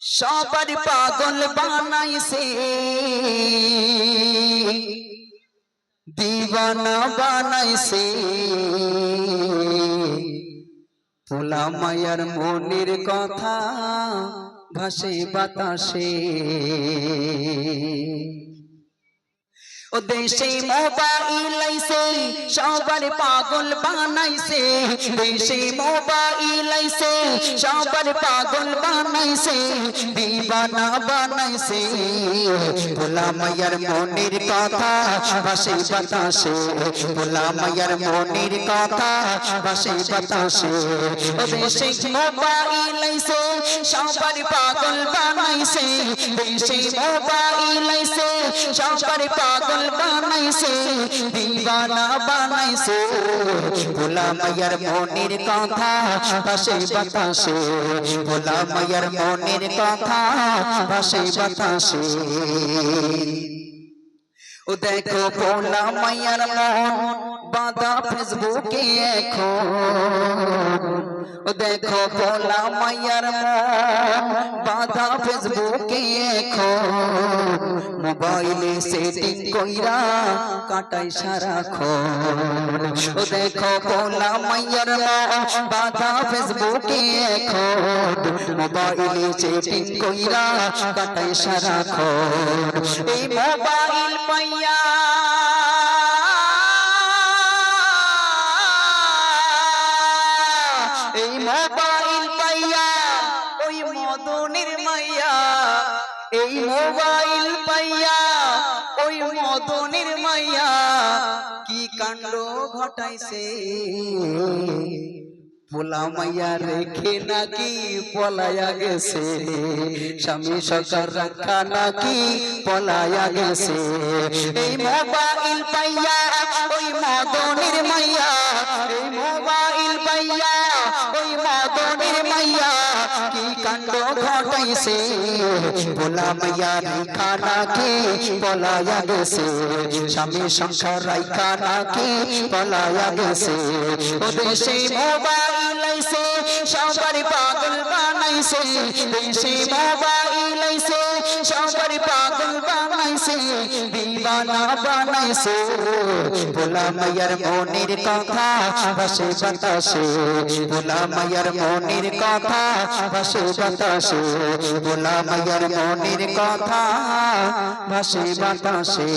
সবার পাগল বানাইছে। দিওয়ানা বানাইছে। পোলা মায়ার মনের কথা ভাসে বাতাসে। ও দেশে মোবাইল আইছে সবার পাগল বানাইছে দেশে মোবাইল আইছে সবার পাগল বানাইছে দিবানা বানাইছে ভোলা মায়ার মনের কথা ভাসে বাতাসে ভোলা মায়ার মনের কথা ভাসে বাতাসে ও দেশে মোবাইল আইছে সবার পাগল বানাইছে দেশে মোবাইল আইছে সবার পাগল বানাইছে, দিবানা বানাইছে। ভোলা মায়ার মনের কথা ভাসে বাতাসে। ভোলা মায়ার মনের কথা ভাসে বাতাসে। ও দেখো ভোলা মাইয়ার মন, বাঁধা ফেসবুকে এখন। ও দেখো ভোলা মাইয়ার মন, বাঁধা ফেসবুকে এখন। মোবাইলে সেটিং কইরা কাটাই সারা সারাক্ষণ। ও দেখো ভোলা মায়ার মন বাঁধা ফেসবুকে এখন মোবাইলে সেটিং কইরা কাটাই সারাক্ষণ এই মোবাইল পাইয়া এই মোবাইল পাইয়া ওই মদনের মাইয়া। এই মোবাইল পাইয়া ওই মদনের মাইয়া। কাণ্ড ঘটাইছে। পোলা মাইয়া রেখে নাকি গেছে। স্বামী সকার রাখা নাকি পলায়া গেছে। এই মোবাইল পাইয়া ওই মদনের কাণ্ড ঘটাইছে পোলা মাইয়া রেখা নাকি পলায়া গেছে স্বামী সংসার পলায়া গেছে ও দেশে মোবাইল আইছে সবার পাগল বানাইছে দেশে মোবাইল আইছে সবার পাগল বানাইছে দিবানা বানাইছে ভোলা মায়ার মনের কথা বসে বাতাসে ভোলা মায়ার মনের কথা বসে বাতাসে ভোলা মায়ার মনের কথা বসে বাতাসে